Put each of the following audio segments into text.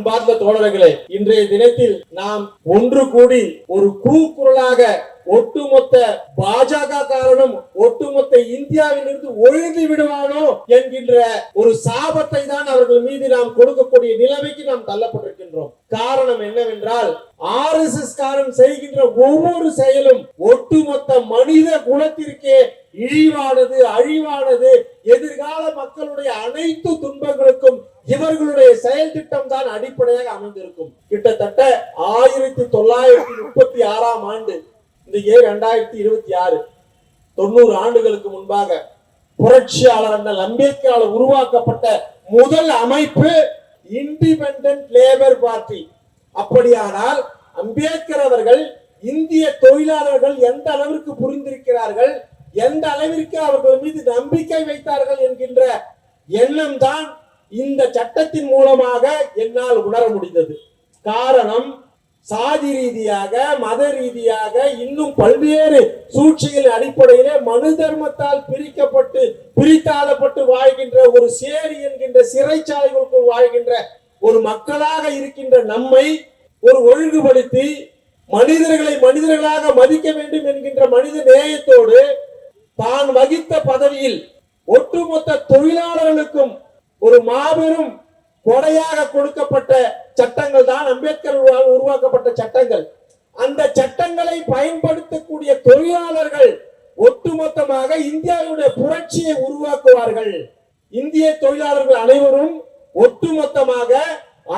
அன்பார்ந்த தோழர்களே இன்றைய தினத்தில் நாம் ஒன்று கூடி ஒரு கூக்குரலாக ஒட்டுமொத்த பாஜக காரணம் ஒட்டுமொத்த இந்தியாவிலிருந்து ஒழுங்கி விடுவானோ என்கின்ற ஒரு சாபத்தை தான் அவர்கள் மீது நாம் கொடுக்கக்கூடிய நிலைமைக்கு நாம் தள்ளப்பட்டிருக்கின்றோம். காரணம் என்னவென்றால் ஆர் எஸ் எஸ் காரன் செய்கின்ற ஒவ்வொரு செயலும் ஒட்டுமொத்த மனித குலத்திற்கே இழிவானது அழிவானது. எதிர்கால மக்களுடைய அனைத்து துன்பங்களுக்கும் இவர்களுடைய செயல் திட்டம் தான் அடிப்படையாக அமைந்திருக்கும். கிட்டத்தட்ட ஆயிரத்தி தொள்ளாயிரத்தி முப்பத்தி ஆறாம் ஆண்டு இன்றைக்கு இரண்டாயிரத்தி இருபத்தி ஆறு தொண்ணூறு ஆண்டுகளுக்கு முன்பாக புரட்சியாளர் அண்ணல் அம்பேத்கரால் உருவாக்கப்பட்ட முதல் அமைப்பு இண்டிபெண்டன்ட் லேபர் பார்ட்டி அப்படியானால் அம்பேத்கர் அவர்கள் இந்திய தொழிலாளர்கள் எந்த அளவிற்கு புரிந்திருக்கிறார்கள் எந்த அளவிற்கு அவர்கள் மீது நம்பிக்கை வைத்தார்கள் என்கின்ற எண்ணம் தான் இந்த சட்டத்தின் மூலமாக என்னால் உணர முடிந்தது. காரணம் சாதி ரீதியாக மத ரீதியாக இன்னும் பல்வேறு சூழ்ச்சியின் அடிப்படையிலே மனு தர்மத்தால் பிரிக்கப்பட்டு பிரித்தாளப்பட்டு வாழ்கின்ற ஒரு சேரி என்கின்ற சிறைச்சாலைகளுக்குள் வாழ்கின்ற ஒரு மக்களாக இருக்கின்ற நம்மை ஒரு ஒழுங்குபடுத்தி மனிதர்களை மனிதர்களாக மதிக்க வேண்டும் என்கின்ற மனித நேயத்தோடு தான் வகித்த பதவியில் ஒட்டுமொத்த தொழிலாளர்களுக்கும் ஒரு மாபெரும் கொடையாக கொடுக்கப்பட்ட சட்டங்கள் தான் அம்பேத்கர் உருவாக்கப்பட்ட சட்டங்கள். அந்த சட்டங்களை பயன்படுத்தக்கூடிய தொழிலாளர்கள் ஒட்டுமொத்தமாக இந்தியாவுடைய புரட்சியை உருவாக்குவார்கள். இந்திய தொழிலாளர்கள் அனைவரும் ஒட்டுமொத்தமாக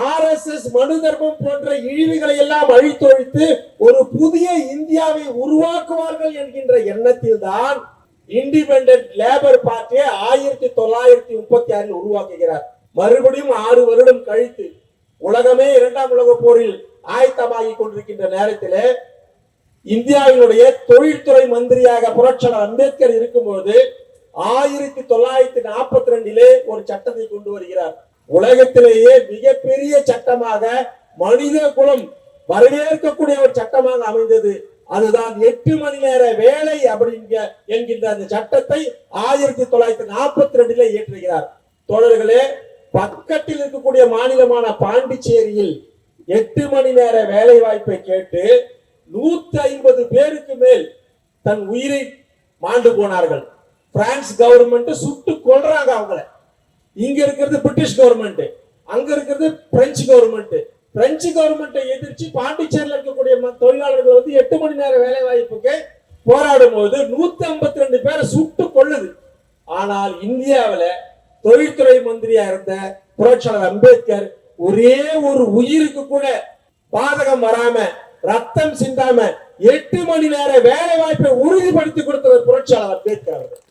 ஆர் எஸ் எஸ் மனு தர்மம் போன்ற இழிவுகளை எல்லாம் அழித்தொழித்து ஒரு புதிய இந்தியாவை உருவாக்குவார்கள் என்கின்ற எண்ணத்தில் தான் இண்டிபெண்ட் லேபர் பார்ட்டியை ஆயிரத்தி தொள்ளாயிரத்தி முப்பத்தி ஆறில் உருவாக்குகிறார். மறுபடியும் ஆறு வருடம் கழித்து உலகமே இரண்டாம் உலக போரில் ஆயத்தமாகிக் கொண்டிருக்கின்ற நேரத்திலே இந்தியாவினுடைய தொழில்துறை மந்திரியாக புரட்சியாளர் அம்பேத்கர் இருக்கும்போது ஆயிரத்தி தொள்ளாயிரத்தி நாற்பத்தி ரெண்டிலே ஒரு சட்டத்தை கொண்டு வருகிறார். உலகத்திலேயே மிகப்பெரிய சட்டமாக மனித குலம் வரவேற்கக்கூடிய ஒரு சட்டமாக அமைந்தது. அதுதான் எட்டு மணி நேர வேலை அப்படிங்க என்கின்ற அந்த சட்டத்தை ஆயிரத்தி தொள்ளாயிரத்தி நாற்பத்தி ரெண்டிலே இயற்றுகிறார். தோழர்களே பக்கத்தில் இருக்கக்கூடிய மாநிலமான பாண்டிச்சேரியில் எட்டு மணி நேர வேலை வாய்ப்பை கேட்டு நூத்தி ஐம்பது பேருக்கு மேல் தன் உயிரை மாண்டு போனார்கள். பிரான்ஸ் கவர்மெண்ட் சுட்டு கொள்றாங்க அவங்கள. இங்க இருக்கிறது பிரிட்டிஷ் கவர்மெண்ட் அங்க இருக்கிறது பிரெஞ்சு கவர்மெண்ட் பிரெஞ்சு கவர்மெண்ட்டை எதிர்த்து பாண்டிச்சேரியில் இருக்கக்கூடிய ம- தொழிலாளர்கள் வந்து எட்டு மணி நேர வேலை வாய்ப்புக்கு போராடும் போது நூத்தி ஐம்பத்தி ரெண்டு பேரை சுட்டு கொள்ளுது ஆனால் இந்தியாவில் தொழில்துறை மந்திரியா இருந்த புரட்சியாளர் அம்பேத்கர் ஒரே ஒரு உயிருக்கு கூட பாதகம் வராம ரத்தம் சிந்தாம எட்டு மணி நேர வேலை வாய்ப்பை உறுதிப்படுத்தி கொடுத்தவர் புரட்சியாளர் அம்பேத்கர் அவர்கள்.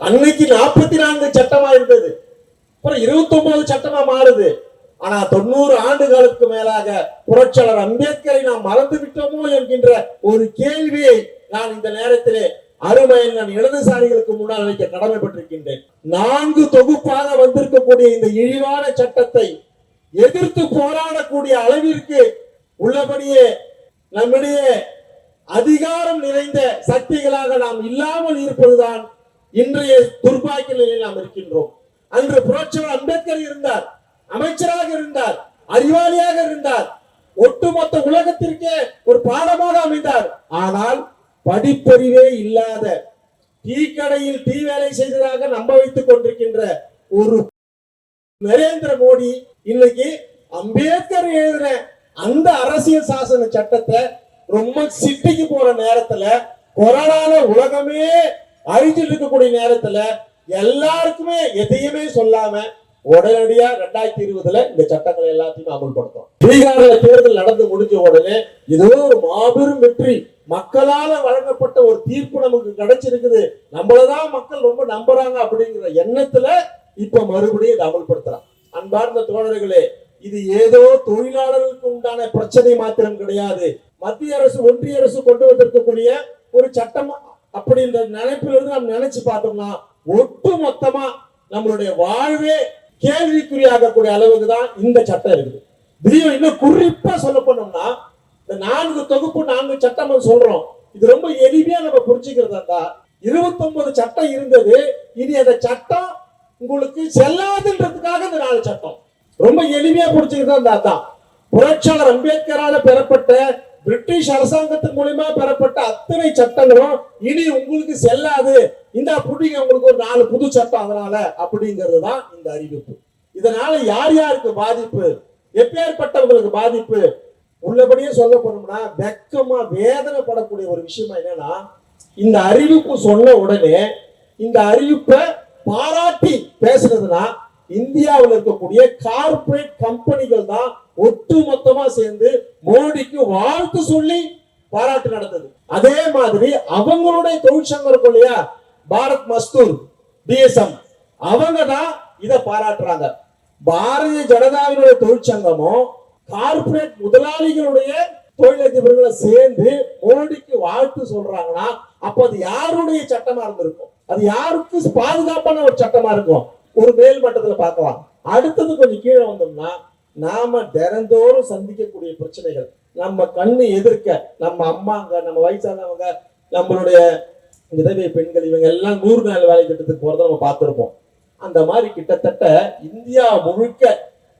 அன்னைக்கு நாற்பத்தி நான்கு சட்டமா இருந்தது. அப்புறம் இருபத்தி ஒன்பது சட்டமா மாறுது. ஆனா தொண்ணூறு ஆண்டுகளுக்கு மேலாக புரட்சியாளர் அம்பேத்கரை நாம் மறந்து விட்டோமோ என்கின்ற ஒரு கேள்வியை நான் இந்த நேரத்திலே அருமையன் நான் இடதுசாரிகளுக்கு முன்னால் வைக்க கடமைப்பட்டிருக்கின்றேன். நான்கு தொகுப்பாக வந்திருக்கக்கூடிய இந்த இழிவான சட்டத்தை எதிர்த்து போராடக்கூடிய அளவிற்கு உள்ளபடியே நம்முடைய அதிகாரம் நிறைந்த சக்திகளாக நாம் இல்லாமல் இருப்பதுதான் இன்றைய துர்பாக்கிய நிலையில் நாம் இருக்கின்றோம். அன்று புரட்சியாளர் அம்பேத்கர் இருந்தார் அமைச்சராக இருந்தார் அறிவாளியாக இருந்தார். ஒட்டுமொத்த உலகத்திற்கே ஒரு பாடமாக அமைந்தார். ஆனால் படிப்பறிவே இல்லாத டீ கடையில் டீ வேலை செய்ததாக நம்ப வைத்துக் கொண்டிருக்கின்ற ஒரு நரேந்திர மோடி இன்னைக்கு அம்பேத்கர் எழுதின அந்த அரசியல் சாசன சட்டத்தை ரொம்ப சிட்டிக்கு போற நேரத்துல கொரோனால உலகமே அழிஞ்சிட்டு இருக்கக்கூடிய நேரத்துல எல்லாருக்குமே எதையுமே சொல்லாம உடனடியா ரெண்டாயிரத்தி இருபதுல இந்த சட்டங்களை எல்லாத்தையும் அமல்படுத்தும் பீகார்ல தேர்தல் நடந்து முடிஞ்ச உடனே ஏதோ ஒரு மாபெரும் வெற்றி. மக்களால வழங்கப்பட்ட ஒரு தீர்ப்பு நமக்கு கிடைச்சிருக்குது. நம்மளதான் மக்கள் ரொம்ப நம்புறாங்க அப்படிங்கிற எண்ணத்துல இப்ப மறுபடியும் இதை அமல்படுத்துறான் அன்பார்ந்த தோழர்களே இது ஏதோ தொழிலாளர்களுக்கு உண்டான பிரச்சனை மாத்திரம் கிடையாது. மத்திய அரசு ஒன்றிய அரசு கொண்டு வந்திருக்கக்கூடிய ஒரு சட்டம் அப்படின்ற நினைப்பிலிருந்து நம்ம நினைச்சு பார்த்தோம்னா ஒட்டு மொத்தமா நம்மளுடைய வாழ்வே கேள்விக்குறியாகக்கூடிய அளவுக்கு தான் இந்த சட்டம் இருக்குது. திடீர்னு இன்னும் குறிப்பா சொல்ல போனோம்னா இந்த நான்கு தொகுப்பு நான்கு சட்டம் சொல்றோம். இது ரொம்ப எளிமையா நம்ம புரிஞ்சுக்கிறதா இருந்தா இருபத்தொன்பது சட்டம் இருந்தது. இனி அந்த சட்டம் உங்களுக்கு செல்லாதுன்றதுக்காக இந்த நாலு சட்டம். ரொம்ப எளிமையா புரிஞ்சுக்கிறதா இருந்தா புரட்சியாளர் அம்பேத்கரால பெறப்பட்ட பிரிட்டிஷ் அரசாங்கத்தின் மூலியமா பெறப்பட்ட அத்தனை சட்டங்களும் இனி உங்களுக்கு செல்லாது. இந்த புடிங்க உங்களுக்கு ஒரு நாலு புது சட்டம் அதனால அப்படிங்கிறது தான் இந்த அறிவிப்பு. இதனால யார் யாருக்கு பாதிப்பு? எப்பேற்பட்டவங்களுக்கு பாதிப்பு? உள்ளபடியே சொல்ல போனோம்னா வெக்கமா வேதனைப்படக்கூடிய ஒரு விஷயமா என்னன்னா இந்த அறிவிப்பு சொன்ன உடனே இந்த அறிவிப்பை பாராட்டி பேசுனதுன்னா இந்தியாவில் இருக்கக்கூடிய கார்ப்பரேட் கம்பெனிகள் தான் ஒட்டு மொத்தமா சேர்ந்து மோடிக்கு வாழ்த்து சொல்லி பாராட்டு நடந்தது அதே மாதிரி அவங்களுடைய தொழிற்சங்கம் இருக்கும் இல்லையா? பாரத் மஸ்தூர் பிஎஸ்எம் அவங்க தான் இதை பாராட்டுறாங்க. பாரதிய ஜனதாவினுடைய தொழிற்சங்கமும் கார்ப்பரேட் முதலாளிகளுடைய தொழிலதிபர்களை சேர்ந்து மோடிக்கு வாழ்த்து சொல்றாங்கன்னா அப்ப அது யாருடைய சட்டமா இருந்திருக்கும்? அது யாருக்கு பாதுகாப்பான ஒரு சட்டமா இருக்கும்? ஒரு மேல் மட்டத்துல பார்க்கலாம். அடுத்தது கொஞ்சம் கீழே வந்தோம்னா நாம தினந்தோறும் சந்திக்கக்கூடிய பிரச்சனைகள். நம்ம கண்ணு எதிர்க்க நம்ம அம்மாங்க நம்ம வயசானவங்க நம்மளுடைய விதவை பெண்கள் இவங்க எல்லாம் நூறு நாள் வேலை திட்டத்துக்கு போகிறத நம்ம பார்த்துருப்போம். அந்த மாதிரி கிட்டத்தட்ட இந்தியா முழுக்க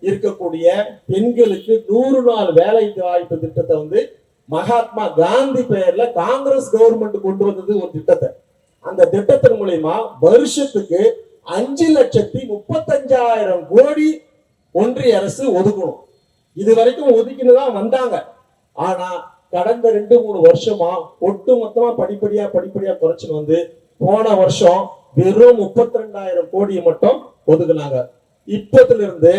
இருக்கக்கூடிய பெண்களுக்கு நூறு நாள் வேலை வாய்ப்பு திட்டத்தை வந்து மகாத்மா காந்தி பெயர்ல காங்கிரஸ் கவர்மெண்ட் கொண்டு வந்தது ஒரு திட்டத்தை. அந்த திட்டத்தின் மூலியமா வருஷத்துக்கு அஞ்சு லட்சத்தி முப்பத்தஞ்சாயிரம் கோடி ஒன்றிய அரசு ஒதுக்கணும். இது வரைக்கும் ஒதுக்கின்னு தான் வந்தாங்க. ஆனா கடந்த ரெண்டு மூணு வருஷமா ஒட்டு மொத்தமா படிப்படியா படிப்படியா குறைச்சுன்னு வந்து போன வருஷம் வெறும் முப்பத்தி ரெண்டாயிரம் கோடியை மட்டும் ஒதுக்குனாங்க. இப்பத்துல இருந்து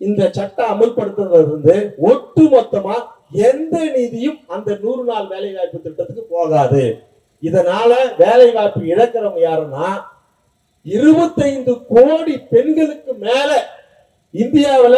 இந்த சட்டம் அமல்படுத்துறதுல இருந்து ஒட்டு மொத்தமா எந்த நிதியும் அந்த நூறு நாள் வேலை வாய்ப்பு திட்டத்துக்கு போகாது. இதனால வேலை வாய்ப்பு இழக்கிறவங்க யாருன்னா இருபத்தைந்து கோடி பெண்களுக்கு மேல இந்தியாவுல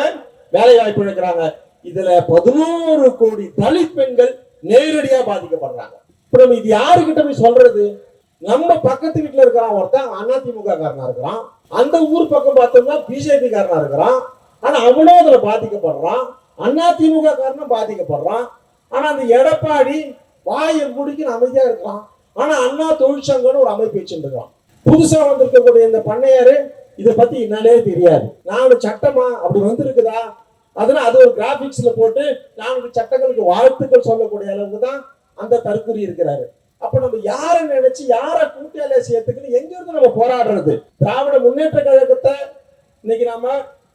வேலை வாய்ப்பு இழக்கிறாங்க. இதுல பதினோரு கோடி தலித் பெண்கள் நேரடியா பாதிக்கப்படுறாங்க. இப்ப நம்ம இது யாருக்கிட்ட போய் சொல்றது? நம்ம பக்கத்து வீட்டுல இருக்கிறான் ஒருத்தன் அதிமுக காரனா இருக்கிறான். அந்த ஊர் பக்கம் பார்த்தோம்னா பிஜேபி காரனா இருக்கிறான். ஆனா அவனும் அதுல பாதிக்கப்படுறான். அதிமுக காரனும் பாதிக்கப்படுறான். ஆனா அந்த எடப்பாடி வாயை முடிக்க அமைதியா இருக்கிறான். ஆனா அண்ணா தொழிற்சங்கம்னு ஒரு அமைப்பு வச்சுருக்கான் புதுசா வந்திருக்கக்கூடிய இந்த பண்ணையாரு இதை பத்தி என்னன்னே தெரியாது. நாலு சட்டமா அப்படி வந்திருக்குதா? அதனால அது ஒரு கிராபிக்ஸ்ல போட்டு நான்கு சட்டங்களுக்கு வாழ்த்துக்கள் சொல்லக்கூடிய அளவுக்கு தான் அந்த தற்கூறி இருக்கிறாரு. அப்ப நம்ம யாரை நினைச்சு யாரை கூட்டாளியா சேர்த்துக்கணும் எங்க இருந்து நம்ம போராடுறது? திராவிட முன்னேற்ற கழகத்தை இன்னைக்கு நாம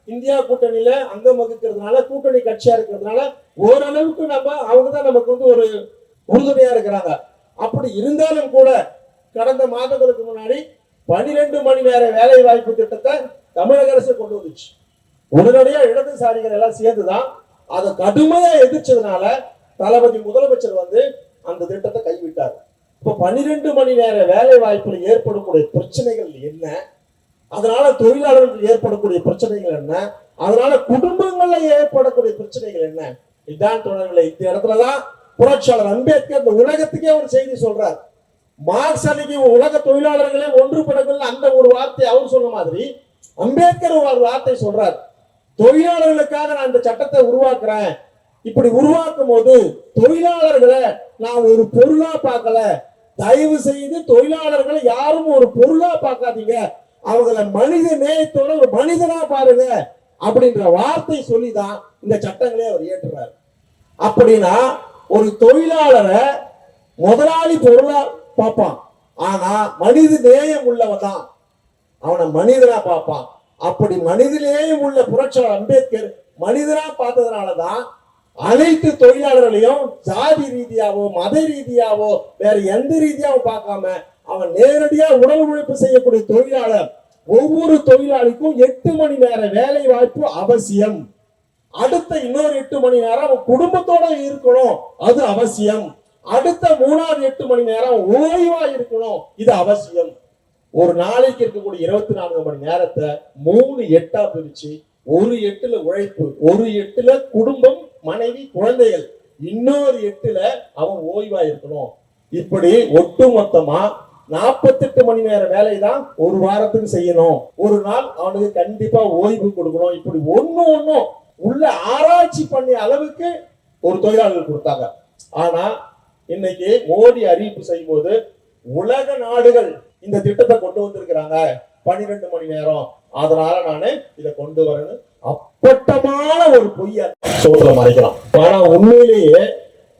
இந்தியா கூட்டணியில அங்கம் வகுக்கிறதுனால கூட்டணி கட்சியா இருக்கிறதுனால ஓரளவுக்கு நம்ம அவங்க தான் நமக்கு வந்து ஒரு உறுதுணையா இருக்கிறாங்க. அப்படி இருந்தாலும் கூட கடந்த மாதங்களுக்கு முன்னாடி பனிரெண்டு மணி நேர வேலை வாய்ப்பு திட்டத்தை தமிழக அரசு கொண்டு வந்துச்சு. உடனடியா இடதுசாரிகள் எல்லாம் சேர்ந்துதான் அதை கடுமையா எதிர்ச்சதுனால தளபதி முதலமைச்சர் வந்து அந்த திட்டத்தை கைவிட்டார். இப்ப பன்னிரெண்டு மணி நேர வேலை வாய்ப்பில் ஏற்படக்கூடிய பிரச்சனைகள் என்ன? அதனால தொழிலாளர்களுக்கு ஏற்படக்கூடிய பிரச்சனைகள் என்ன? அதனால குடும்பங்கள்ல ஏற்படக்கூடிய பிரச்சனைகள் என்ன? இதான் தொடர்களை இந்த இடத்துலதான் புரட்சியாளர் அம்பேத்கர் இந்த உலகத்துக்கே ஒரு செய்தி சொல்றார். மார்க்ஸ் அன்னைக்கு உலக தொழிலாளர்களே ஒன்றுபடவில்லை அந்த ஒரு வார்த்தை அவர் சொன்ன மாதிரி அம்பேத்கர் ஒரு வார்த்தை சொல்றார். தொழிலாளர்களுக்காக நான் இந்த சட்டத்தை உருவாக்குறேன். இப்படி உருவாக்கும் போது தொழிலாளர்களை நான் ஒரு பொருளா பார்க்கல. தயவு செய்து தொழிலாளர்களை யாரும் ஒரு பொருளா பார்க்காதீங்க. அவங்கள மனித நேயத்தோட ஒரு மனிதனா பாருங்க அப்படின்ற வார்த்தை சொல்லிதான் இந்த சட்டங்களே அவர் ஏற்றுறார் அப்படின்னா ஒரு தொழிலாளரை முதலாளி பொருளா பார்ப்பான். ஆனா மனித நேயம் உள்ளவன் தான். அவனை மனிதனா பார்ப்பான். அப்படி மனிதநேயம் உள்ள புரட்சியாளர் அம்பேத்கர் மனிதனா பார்த்ததுனாலதான் அனைத்து தொழிலாளர்களையும் ஜாதி ரீதியாவோ மத ரீதியாவோ வேற எந்த ரீதியாவும் பார்க்காம அவன் நேரடியா உடல் உழைப்பு செய்யக்கூடிய தொழிலாளர். ஒவ்வொரு தொழிலாளிக்கும் எட்டு மணி நேர வேலை வாய்ப்பு அவசியம். அடுத்த இன்னொரு எட்டு மணி நேரம் அவன் குடும்பத்தோட இருக்கணும் அது அவசியம். அடுத்த மூணாவது எட்டு மணி நேரம் ஓய்வா இருக்கணும் இது அவசியம். ஒரு நாளைக்கு இருக்கக்கூடிய இருபத்தி நான்கு மணி நேரத்தை மூணு எட்டா பிரிச்சு ஒரு எட்டுல உழைப்பு ஒரு எட்டுல குடும்பம் மனைவி குழந்தைகள். இன்னொரு எட்டுல அவன் ஓய்வா இருக்கணும் இப்படி ஒட்டு மொத்தமா நாற்பத்தெட்டு மணி நேர வேலை தான் ஒரு வாரத்துக்கு செய்யணும். ஒரு நாள் அவனுக்கு கண்டிப்பா ஓய்வு கொடுக்கணும். இப்படி ஒண்ணு ஒன்னும் உள்ள ஆராய்ச்சி பண்ணிய அளவுக்கு ஒரு தொழிலாளர்கள் கொடுத்தாங்க. ஆனா இன்னைக்கு மோடி அறிவிப்பு செய்யும் போது உலக நாடுகள் இந்த திட்டத்தை கொண்டு வந்திருக்கிறாங்க. பன்னிரெண்டு மணி நேரம். அதனால நானு இதை கொண்டு வரேன்னு அப்பட்டமான ஒரு பொய்ய சோத்துல மறைக்கலாம். ஆனா உண்மையிலேயே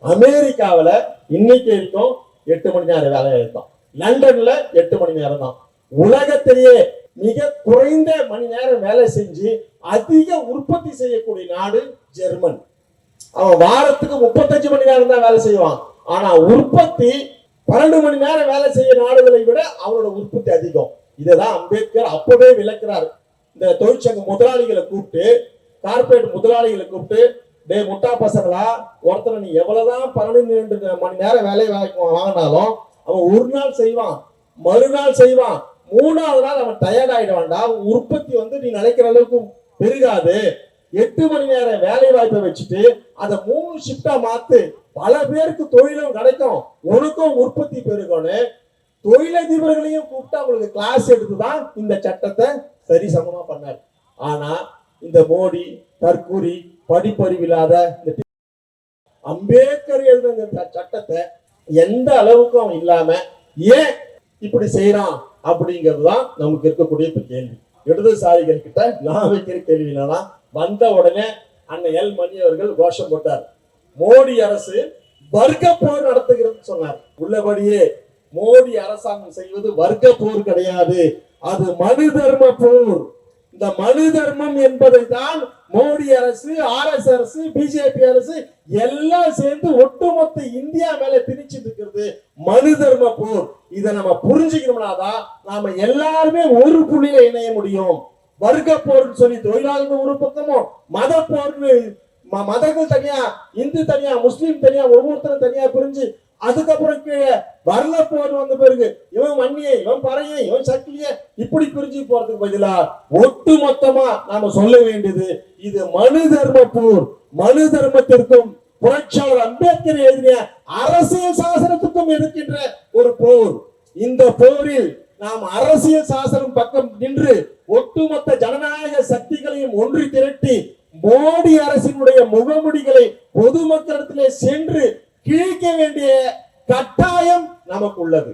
அமெரிக்காவில இன்னைக்கு இருக்கும் எட்டு மணி நேரம் வேலை இருக்கும் லண்டன்ல எட்டு மணி நேரம் தான். உலகத்திலேயே மிக குறைந்த மணி நேரம் வேலை செஞ்சு அதிக உற்பத்தி செய்யக்கூடிய நாடு ஜெர்மன். அவன் வாரத்துக்கு முப்பத்தஞ்சு மணி நேரம் தான் வேலை செய்வான். ஆனா உற்பத்தி பன்னெண்டு மணி நேரம் வேலை செய்ய நாடுகளை விட அவரோட உற்பத்தி அதிகம். இதைதான் அம்பேத்கர் அப்பவே விளக்குறாரு. இந்த தொழிற்சங்க முதலாளிகளை கூப்பிட்டு கார்பரேட் முதலாளிகளை கூப்பிட்டு டே முட்டா பசங்களா ஒருத்தனை நீ எவ்வளவுதான் பன்னெண்டு மணி நேரம் வேலை வாங்கி- வாங்கினாலும் அவன் ஒரு நாள் செய்வான் மறுநாள் செய்வான். மூணாவது நாள் அவன் டயர்ட் ஆயிட வேண்டாம் உற்பத்தி வந்து நீ நினைக்கிற அளவுக்கு பெருகாது. எட்டு மணி நேரம் வேலை வாய்ப்பை வச்சுட்டு அதை மூணு ஷிஃப்டா மாத்து. பல பேருக்கு தொழிலும் கிடைக்கும். உனக்கும் உற்பத்தி பெருகணும் தொழிலதிபர்களையும் கூப்பிட்டு அவங்களுக்கு கிளாஸ் எடுத்து தான் இந்த சட்டத்தை சரி சமமா பண்ணார். ஆனா இந்த மோடி தற்கூரி படிப்பறிவில்லாத இந்த அம்பேத்கர் எழுதுங்கிற சட்டத்தை எந்த அளவுக்கு அவன் இல்லாம ஏன் இப்படி செய்யறான் அப்படிங்கிறது தான் நமக்கு இருக்கக்கூடிய கேள்வி. இடதுசாரிகள் கிட்ட நான் வைக்கிற கேள்வி என்னன்னா வந்த உடனே அண்ணன் எல் மணி அவர்கள் கோஷம் போட்டார். மோடி அரசு வர்க்க போர் நடத்துகிறது சொன்னார். உள்ளபடியே மோடி அரசாங்கம் செய்வது வர்க்க போர் கிடையாது. அது மனு தர்ம போர். இந்த மனு தர்மம் என்பதை தான் மோடி அரசு ஆர் எஸ் அரசு பிஜேபி அரசு எல்லாம் சேர்ந்து ஒட்டுமொத்த இந்தியா மேல திணிச்சிட்டு இருக்கிறது. மனு தர்ம போர். இதை நம்ம புரிஞ்சுக்கணும்னா தான் நாம எல்லாருமே ஒரு புள்ளியில இணைய முடியும். வர்க்க போர்னு சொல்லி தொழிலாளர்கள் ஒரு பக்கமும் மத போர்னு ம- மதங்கள் தனியா இந்து தனியா முஸ்லீம் தனியா ஒவ்வொருத்தரும் தனியா பிரிஞ்சு அதுக்கப்புறம் கீழே வரல போர் வந்த பிறகு இவன் வன்னியை இவன் பறைய இவன் சக்கிலிய இப்படி பிரிஞ்சு போறதுக்கு பதிலா ஒட்டு மொத்தமா நாம சொல்ல வேண்டியது இது மனு தர்ம போர் மனு தர்மத்திற்கும் புரட்சியாளர் அம்பேத்கர் எழுதிய அரசியல் சாசனத்துக்கும் இருக்கின்ற ஒரு போர். இந்த போரில் நாம் அரசியல் சாசனம் பக்கம் நின்று ஒட்டுமொத்த ஜனநாயக சக்திகளையும் ஒன்று திரட்டி மோடி அரசினுடைய முகமுடிகளை பொதுமக்களிடத்திலே சென்று கிழிக்க வேண்டிய கட்டாயம் நமக்கு உள்ளது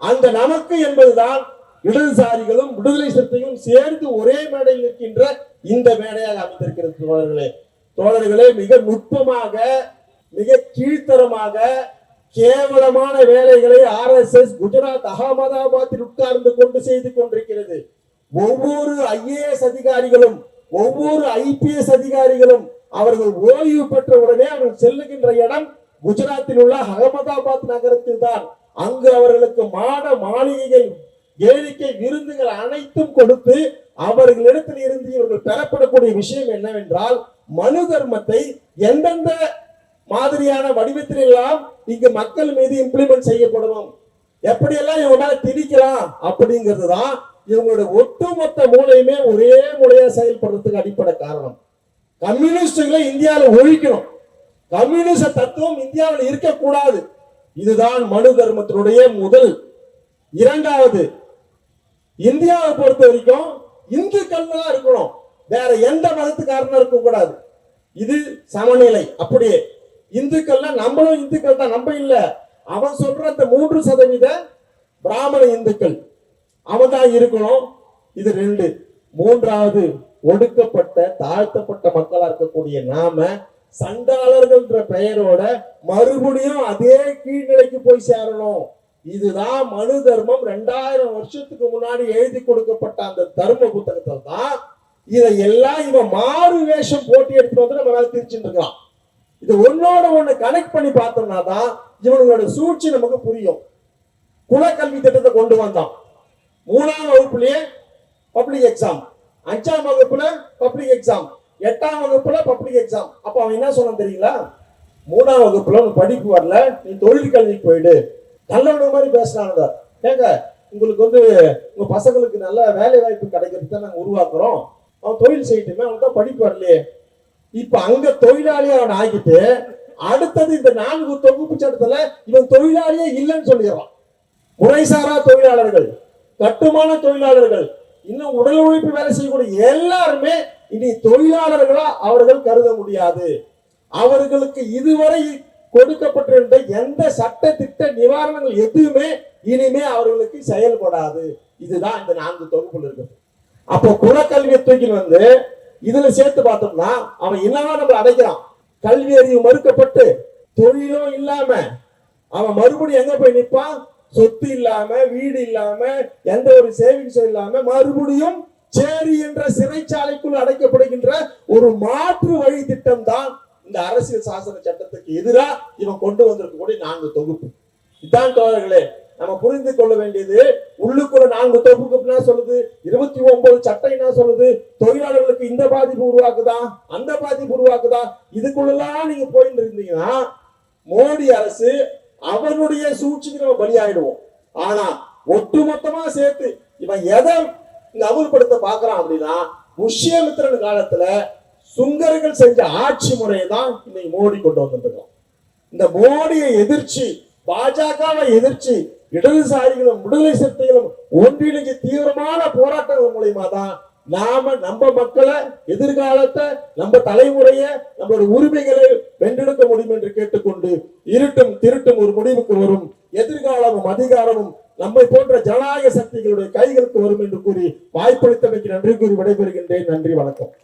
அந்த நமக்கு என்பதுதான் இடதுசாரிகளும் விடுதலை சிறுத்தையும் சேர்ந்து ஒரே மேடையில் இருக்கின்ற இந்த மேடையாக அமைந்திருக்கிறது தோழர்களே. தோழர்களே மிக நுட்பமாக மிக கீழ்த்தரமாக கேவலமான வேலைகளை ஆர் எஸ் எஸ் குஜராத் அகமதாபாத்தில் உட்கார்ந்து கொண்டு செய்து கொண்டிருக்கிறது. ஒவ்வொரு ஐஏஎஸ் அதிகாரிகளும் ஒவ்வொரு ஐபிஎஸ் அதிகாரிகளும் அவர்கள் ஓய்வு பெற்ற உடனே அவர்கள் செல்லுகின்ற இடம் குஜராத்தில் உள்ள அகமதாபாத் நகரத்தில் தான். அங்கு அவர்களுக்கு மாட மாளிகைகள் ஏரிக்கை விருந்துகள் அனைத்தும் கொடுத்து அவர்களிடத்தில் இருந்து இவர்கள் பெறப்படக்கூடிய விஷயம் என்னவென்றால் மனு தர்மத்தை எந்தெந்த மாதிரியான வடிவத்தில் எல்லாம் இங்கு மக்கள் மீது இம்ப்ளிமெண்ட் செய்யப்படணும். எப்படியெல்லாம் இவங்க மேல திணிக்கலாம் அப்படிங்கிறது தான் இவங்களோட ஒட்டுமொத்த மூளையுமே ஒரே மூலையா செயல்படுறதுக்கு அடிப்படை காரணம். கம்யூனிஸ்டுகளை இந்தியாவில் ஒழிக்கணும். கம்யூனிச தத்துவம் இந்தியாவில் இருக்கக்கூடாது. இதுதான் மனு தர்மத்தினுடைய முதல் இரண்டாவது. இந்தியாவை பொறுத்த வரைக்கும் இந்துக்கள் தான் இருக்கணும். வேற எந்த மதத்துக்காரனும் இருக்கக்கூடாது. இது சமநிலை. அப்படியே. இந்துக்கள்னா நம்மளும் இந்துக்கள் தான் நம்ம இல்ல. அவன் சொல்ற அந்த மூன்று சதவீத பிராமண இந்துக்கள். அவன் தான் இருக்கணும். இது ரெண்டு. மூன்றாவது ஒடுக்கப்பட்ட தாழ்த்தப்பட்ட மக்களா இருக்கக்கூடிய நாம சண்டாளர்கள்ன்ற பெயரோட மறுபடியும் அதே கீழ்நிலைக்கு போய் சேரணும். இதுதான் மனு தர்மம். ரெண்டாயிரம் வருஷத்துக்கு முன்னாடி எழுதி கொடுக்கப்பட்ட அந்த தர்ம புத்தகத்தில் தான் இதை எல்லாம் இவன் மாறு வேஷம் போட்டி எடுத்துட்டு வந்து நம்ம வேலை திரிச்சுட்டு இருக்கலாம் இது ஒன்னோட ஒண்ணு கனெக்ட் பண்ணி பார்த்தோம்னா தான் இவங்களோட சூழ்ச்சி நமக்கு புரியும். குலக்கல்வி திட்டத்தை கொண்டு வந்தான். மூணாம் வகுப்புலயே பப்ளிக் எக்ஸாம் அஞ்சாம் வகுப்புல பப்ளிக் எக்ஸாம் எட்டாம் வகுப்புல பப்ளிக் எக்ஸாம் அப்ப அவன் என்ன சொன்னான் தெரியுங்களா? மூணாம் வகுப்புல உனக்கு படிப்பு வரல நீ தொழில் கல்விக்கு போயிடு. நல்லவன மாதிரி பேசினாங்க ஏங்க உங்களுக்கு வந்து உங்க பசங்களுக்கு நல்ல வேலை வாய்ப்பு கிடைக்கிறது தான் நாங்க உருவாக்குறோம். அவன் தொழில் செய்யட்டுமே அவனுக்கு தான் படிப்பு வரலையே. இப்ப அங்க தொழிலாளி அவன் ஆகிட்டு அடுத்தது இந்த நான்கு தொகுப்பு சட்டத்துல இவன் தொழிலாளியே இல்லைன்னு சொல்லிடுறான். முறைசாரா தொழிலாளர்கள். கட்டுமான தொழிலாளர்கள். இன்னும் உடல் உழைப்பு வேலை செய்யக்கூடிய எல்லாருமே இனி தொழிலாளர்களா அவர்கள் கருத முடியாது. அவர்களுக்கு இதுவரை கொடுக்கப்பட்டிருந்த எந்த சட்ட திட்ட நிவாரணங்கள் எதுவுமே இனிமே அவர்களுக்கு செயல்படாது. இதுதான் இந்த நான்கு தொகுப்புல இருக்குது. அப்போ குலக்கல்வியை தூக்கி வந்து இதுல சேர்த்து பார்த்தோம்னா அவன் என்னதான் நம்ம அடைக்கிறான்? கல்வி அறிவு மறுக்கப்பட்டு தொழிலும் இல்லாம அவன் மறுபடியும் எங்க போய் நிற்பான்? சொத்து இல்லாம வீடு இல்லாம எந்த ஒரு சேவிங்ஸும் இல்லாம மறுபடியும் சேரி என்ற சிறைச்சாலைக்குள் அடைக்கப்படுகின்ற ஒரு மாற்று வழி திட்டம் தான் இந்த அரசியல் சாசன சட்டத்துக்கு எதிரா இவன் கொண்டு வந்திருக்கக்கூடிய நான்கு தொகுப்பு. இதான் தோழர்களே நம்ம புரிந்து கொள்ள வேண்டியது உள்ளுக்குள்ள நான்கு தொகுப்பு என்ன சொல்லுது? இருபத்தி ஒன்பது சட்டம் என்ன சொல்லுது? தொழிலாளர்களுக்கு இந்த பாதிப்பு உருவாக்குதா? அந்த பாதிப்பு உருவாக்குதா? இதுக்குள்ளலாம் நீங்க போயிட்டு இருந்தீங்கன்னா மோடி அரசு அவனுடைய சூழ்ச்சிக்கு நம்ம பலியாயிடுவோம். ஆனா ஒட்டுமொத்தமா சேர்த்து இவன் எதை இங்க பாக்குறான் அப்படின்னா புஷ்யமித்திரன் காலத்துல சுங்கர்கள் செஞ்ச ஆட்சி முறையை தான் இன்னைக்கு மோடி கொண்டு வந்துருக்கோம் இந்த மோடியை எதிர்ச்சி பாஜகவை எதிர்ச்சி இடதுசாரிகளும் விடுதலை சிறுத்தைகளும் ஒன்றிணைஞ்சு தீவிரமான போராட்டங்கள் மூலியமா தான் நாம நம்ம மக்களை எதிர்காலத்தை நம்ம தலைமுறைய நம்மளோட உரிமைகளை வென்றெடுக்க முடியும் என்று கேட்டுக்கொண்டு இருட்டும் திருட்டும் ஒரு முடிவுக்கு வரும். எதிர்காலமும் அதிகாரமும் நம்மை போன்ற ஜனநாயக சக்திகளுடைய கைகளுக்கு வரும் என்று கூறி வாய்ப்பளித்தமைக்கு நன்றி கூறி விடைபெறுகின்றேன். நன்றி வணக்கம்.